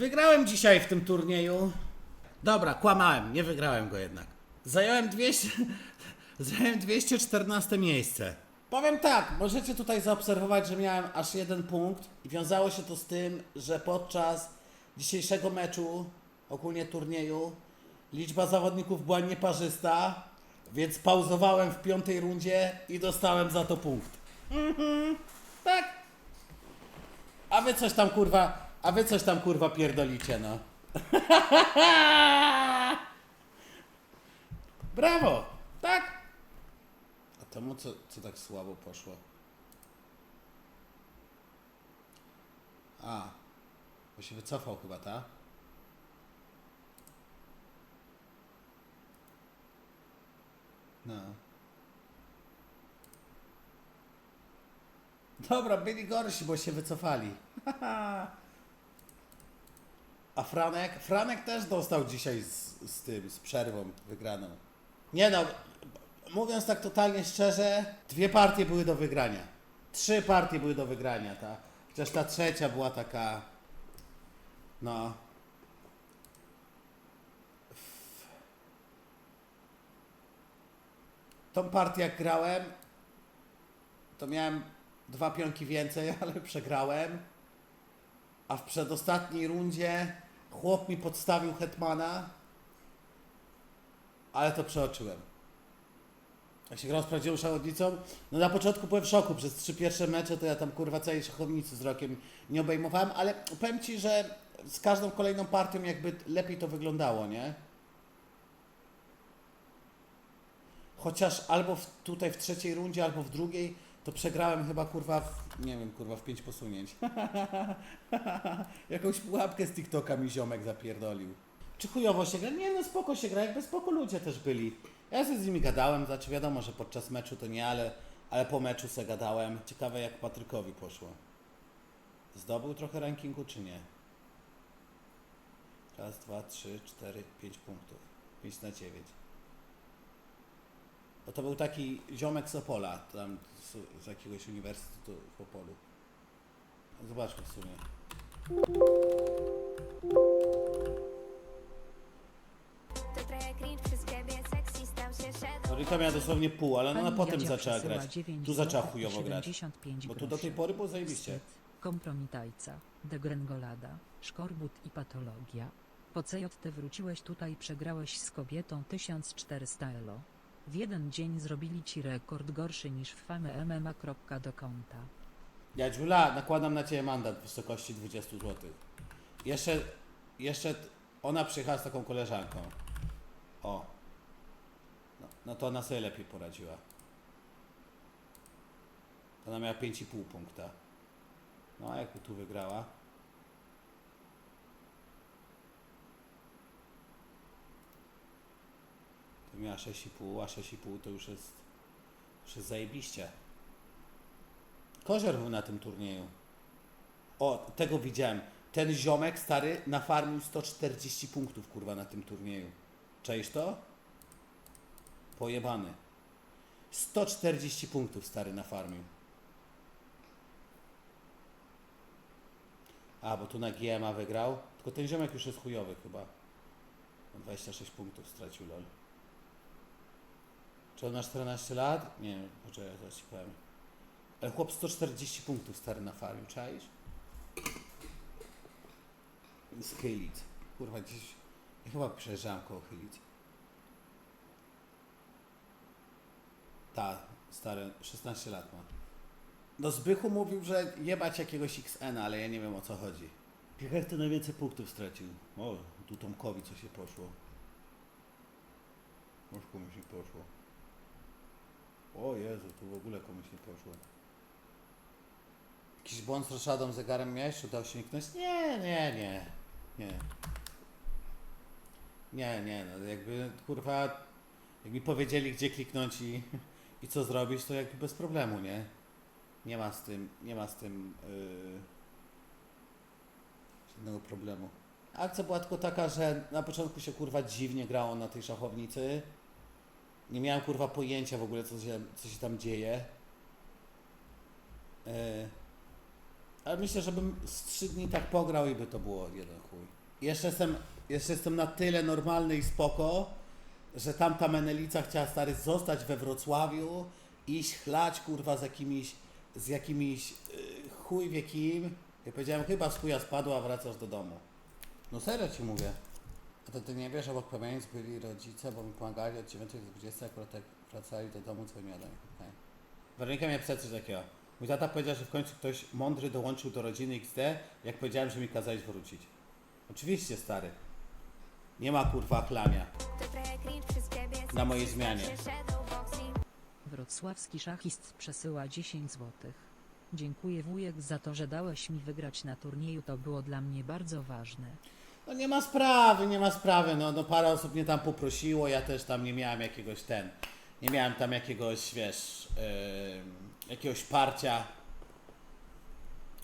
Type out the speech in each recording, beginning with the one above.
Wygrałem dzisiaj w tym turnieju. Dobra, kłamałem, nie wygrałem go jednak. Zająłem 200, zająłem 214 miejsce. Powiem tak, możecie tutaj zaobserwować, że miałem aż jeden punkt i wiązało się to z tym, że podczas dzisiejszego meczu, ogólnie turnieju, liczba zawodników była nieparzysta, więc pauzowałem w piątej rundzie i dostałem za to punkt. Mhm, tak. A wy coś tam kurwa, a wy coś tam kurwa pierdolicie, no. Brawo! Tak! A temu co, co tak słabo poszło? A, bo się wycofał chyba, ta? No. Dobra, byli gorsi, bo się wycofali. A Franek? Franek też dostał dzisiaj z, z tym, z przerwą wygraną. Nie no, mówiąc tak totalnie szczerze, dwie partie były do wygrania. Trzy partie były do wygrania, ta. Chociaż ta trzecia była taka. No. Tą partię jak grałem, to miałem dwa pionki więcej, ale przegrałem. A w przedostatniej rundzie chłop mi podstawił Hetmana, ale to przeoczyłem. Jak się grał z prawdziwą szachownicą, no na początku byłem w szoku. Przez trzy pierwsze mecze to ja tam kurwa całej szachownicy wzrokiem nie obejmowałem, ale powiem Ci, że z każdą kolejną partią jakby lepiej to wyglądało, nie? Chociaż albo w, tutaj w trzeciej rundzie, albo w drugiej, to przegrałem chyba kurwa w, nie wiem, kurwa w pięć posunięć. Jakąś pułapkę z TikToka mi ziomek zapierdolił. Czy chujowo się gra? Nie no, spoko się gra, jakby spoko ludzie też byli. Ja sobie z nimi gadałem, znaczy wiadomo, że podczas meczu to nie, ale, ale po meczu se gadałem. Ciekawe jak Patrykowi poszło. Zdobył trochę rankingu czy nie? Raz, dwa, trzy, cztery, pięć punktów. Pięć na dziewięć. Bo to był taki ziomek z Opola, tam z, z jakiegoś uniwersytetu w Opolu. Zobaczmy w sumie. To trochę cringe przez ciebie, sexy stał się shadow Torika miała dosłownie pół, ale no, Pani ona potem Jadzia zaczęła przesyła grać. 9 Tu zaczęła złotych chujowo grać. 75 Bo tu do groszy. tej pory było zajebiście. Wstyd, kompromitajca, degrengolada, szkorbut i patologia. Po CJT wróciłeś tutaj przegrałeś z kobietą 1400 elo. W jeden dzień zrobili ci rekord gorszy niż w fame MMA. do konta. Jadziula, nakładam na Ciebie mandat w wysokości 20 zł. Jeszcze, jeszcze ona przyjechała z taką koleżanką. O. No, no to ona sobie lepiej poradziła. Ona miała 5,5 punkta. No a jakby tu wygrała? Miała 6,5, a 6,5 to już jest, już jest zajebiście. Kozior był na tym turnieju. O, tego widziałem. Ten ziomek stary nafarmił 140 punktów kurwa na tym turnieju. Czaisz to? Pojebany. 140 punktów stary nafarmił. A, bo tu na GMA wygrał. Tylko ten ziomek już jest chujowy chyba. 26 punktów stracił lol. Czy on ma 14 lat? Nie, poczekaj, zaraz ci powiem. Ale chłop 140 punktów stary na farmie, czaisz? Z Chylic. Kurwa, gdzieś... Ja chyba przejeżdżałem koło Chylic. Ta, stary, 16 lat ma. No Zbychu mówił, że jebać jakiegoś XN, ale ja nie wiem o co chodzi. Jak to najwięcej punktów stracił? O, tu Tomkowi co się poszło. Może komuś nie poszło. O Jezu, tu w ogóle komuś nie poszło. Jakiś błąd z roszadą zegarem miałeś? Udało się niknąć? Nie, nie, nie. Nie. Nie, nie, no jakby kurwa, jak mi powiedzieli gdzie kliknąć i, i co zrobić, to jakby bez problemu, nie? Nie ma z tym, nie ma z tym yy, żadnego problemu. Akcja była tylko taka, że na początku się kurwa dziwnie grało na tej szachownicy. Nie miałem kurwa pojęcia w ogóle co się, co się tam dzieje. Yy, Ale myślę, żebym z trzy dni tak pograł i by to było jeden chuj. Jeszcze jestem, jeszcze jestem na tyle normalny i spoko, że tamta Menelica chciała stary zostać we Wrocławiu, iść chlać kurwa z jakimiś, z jakimiś yy, chuj wie kim. Ja powiedziałem, chyba z chuja spadła, wracasz do domu. No serio ci mówię. A to ty nie wiesz, obok pamięć byli rodzice, bo mi pomagali od 9 do 20, akurat jak wracali do domu, dzwoniła do nich. Okay. Weronika mnie pisała coś takiego. Mój tata powiedział, że w końcu ktoś mądry dołączył do rodziny XD, jak powiedziałem, że mi kazałeś wrócić. Oczywiście, stary. Nie ma kurwa sexy Na mojej zmianie. Wrocławski szachist przesyła 10 złotych. Dziękuję wujek za to, że dałeś mi wygrać na turnieju, to było dla mnie bardzo ważne. No nie ma sprawy, nie ma sprawy. No, no parę osób mnie tam poprosiło, ja też tam nie miałem jakiegoś ten. Nie miałem tam jakiegoś, wiesz, yy, jakiegoś parcia.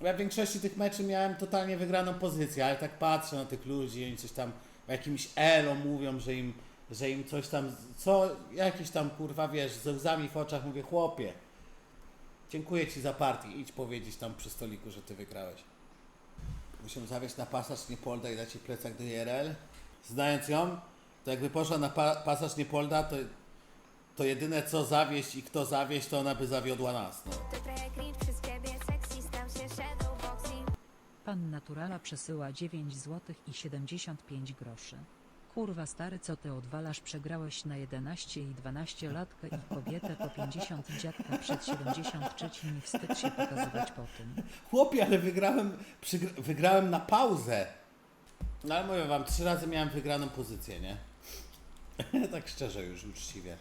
Ja w większości tych meczy miałem totalnie wygraną pozycję, ale tak patrzę na tych ludzi, oni coś tam o jakimś elo mówią, że im, że im coś tam, co, jakiś tam kurwa, wiesz, ze łzami w oczach mówię, chłopie, dziękuję ci za partię, idź powiedzieć tam przy stoliku, że ty wygrałeś. Musimy zawieźć na pasaż Niepolda i dać jej plecak do IRL. Znając ją, to jakby poszła na pa pasaż Niepolda, to, to jedyne co zawieść i kto zawieść, to ona by zawiodła nas. No. Pan Naturala przesyła 9 złotych i 75 groszy. Kurwa stary co ty odwalasz przegrałeś na 11 i 12 latkę i kobietę po 50 dziadka przed 73 nie wstyd się pokazywać po tym. Chłopie, ale wygrałem, wygrałem na pauzę. No ale mówię wam, trzy razy miałem wygraną pozycję, nie? tak szczerze już, uczciwie.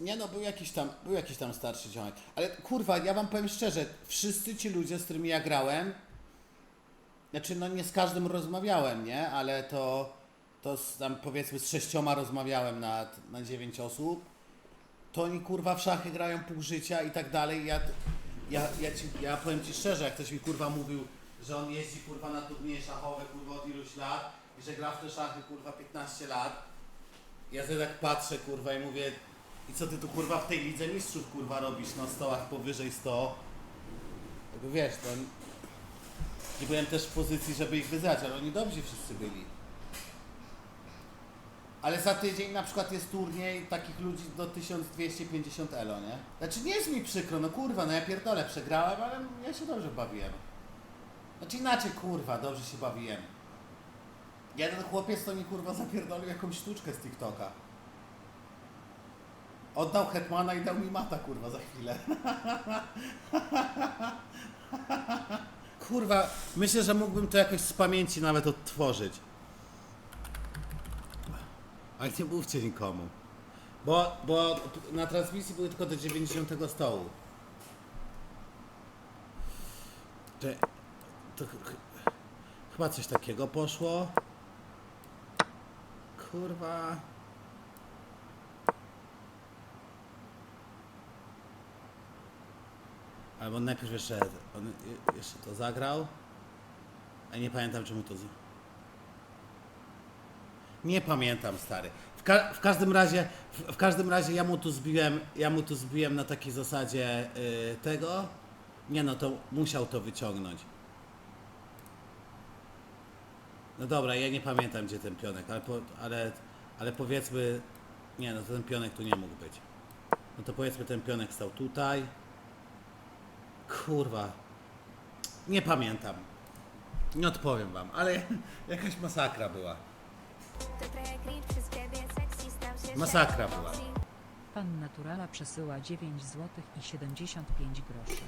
Nie no, był jakiś tam, był jakiś tam starszy ziomek. Ale kurwa, ja wam powiem szczerze, wszyscy ci ludzie, z którymi ja grałem, znaczy no nie z każdym rozmawiałem, nie? Ale to, to z, tam powiedzmy z sześcioma rozmawiałem na, na dziewięć osób. To oni kurwa w szachy grają pół życia i tak dalej. Ja, ja, ja, ci, ja powiem ci szczerze, jak ktoś mi kurwa mówił, że on jeździ kurwa na turnieje szachowe kurwa od iluś lat i że gra w te szachy kurwa 15 lat. Ja sobie tak patrzę kurwa i mówię i co ty tu kurwa w tej lidze mistrzów kurwa robisz na stołach powyżej 100? Jakby wiesz, to nie byłem też w pozycji, żeby ich wyzwać, ale oni dobrzy wszyscy byli. Ale za tydzień na przykład jest turniej takich ludzi do 1250 elo, nie? Znaczy nie jest mi przykro, no kurwa, no ja pierdolę, przegrałem, ale ja się dobrze bawiłem. Znaczy inaczej, kurwa, dobrze się bawiłem. Jeden chłopiec to mi kurwa zapierdolił jakąś sztuczkę z TikToka. Oddał Hetmana i dał mi mata, kurwa, za chwilę. kurwa, myślę, że mógłbym to jakoś z pamięci nawet odtworzyć. Ale nie mówcie nikomu. Bo, bo na transmisji były tylko do 90 stołu. Czy, to ch- ch- chyba coś takiego poszło. Kurwa. Albo najpierw jeszcze, on je- jeszcze to zagrał. A nie pamiętam czemu to. z- Nie pamiętam, stary. W, ka- w każdym razie, w, w każdym razie ja mu tu zbiłem, ja mu tu zbiłem na takiej zasadzie y, tego. Nie no, to musiał to wyciągnąć. No dobra, ja nie pamiętam gdzie ten pionek, ale, po, ale, ale powiedzmy, nie no, ten pionek tu nie mógł być. No to powiedzmy ten pionek stał tutaj. Kurwa. Nie pamiętam. Nie odpowiem wam, ale jakaś masakra była. Masakra była. Pan Naturala przesyła 9 złotych i 75 groszy.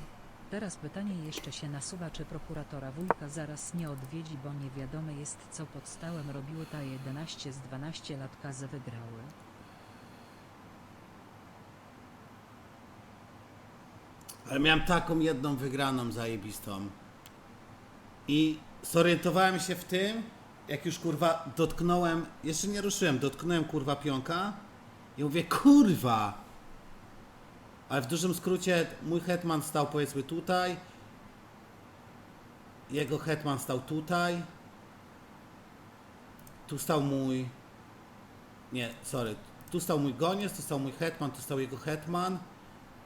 Teraz pytanie jeszcze się nasuwa, czy prokuratora wujka zaraz nie odwiedzi, bo nie wiadome jest co pod stałem robiły ta 11 z 12 lat kazy wygrały. Ale miałem taką jedną wygraną zajebistą. I zorientowałem się w tym, jak już kurwa dotknąłem, jeszcze nie ruszyłem, dotknąłem kurwa pionka i mówię kurwa. Ale w dużym skrócie mój hetman stał powiedzmy tutaj. Jego hetman stał tutaj. Tu stał mój. Nie, sorry. Tu stał mój goniec, tu stał mój hetman, tu stał jego hetman.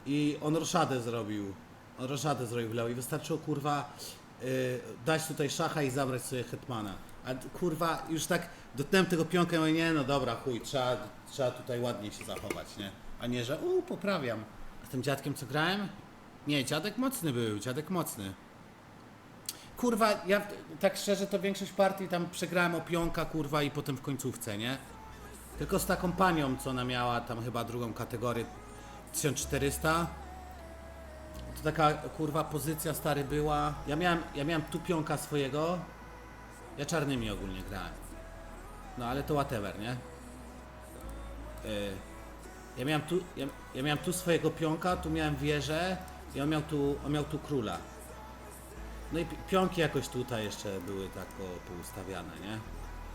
I on roszadę zrobił On roszadę zrobił w lewo i wystarczyło kurwa y, dać tutaj szacha i zabrać sobie hetmana. A kurwa już tak dotknąłem tego pionka i mówię, nie no dobra chuj, trzeba, trzeba tutaj ładnie się zachować, nie? A nie, że u poprawiam. Z tym dziadkiem co grałem? Nie, dziadek mocny był, dziadek mocny. Kurwa, ja tak szczerze to większość partii tam przegrałem o pionka, kurwa i potem w końcówce, nie? Tylko z taką panią, co ona miała tam chyba drugą kategorię 1400. To taka kurwa pozycja stary była. Ja miałem, ja miałem tu pionka swojego. Ja czarnymi ogólnie grałem. No ale to whatever, nie? Yy, ja miałem tu, ja, ja miałem tu swojego pionka, tu miałem wieżę i on miał tu, on miał tu króla. No i pi- pionki jakoś tutaj jeszcze były tak po, poustawiane, nie?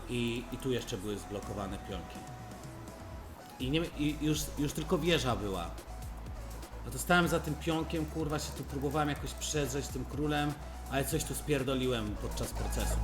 I, I tu jeszcze były zblokowane pionki. I, nie, i już, już tylko wieża była. No to stałem za tym pionkiem, kurwa się tu próbowałem jakoś przedrzeć tym królem, ale coś tu spierdoliłem podczas procesu.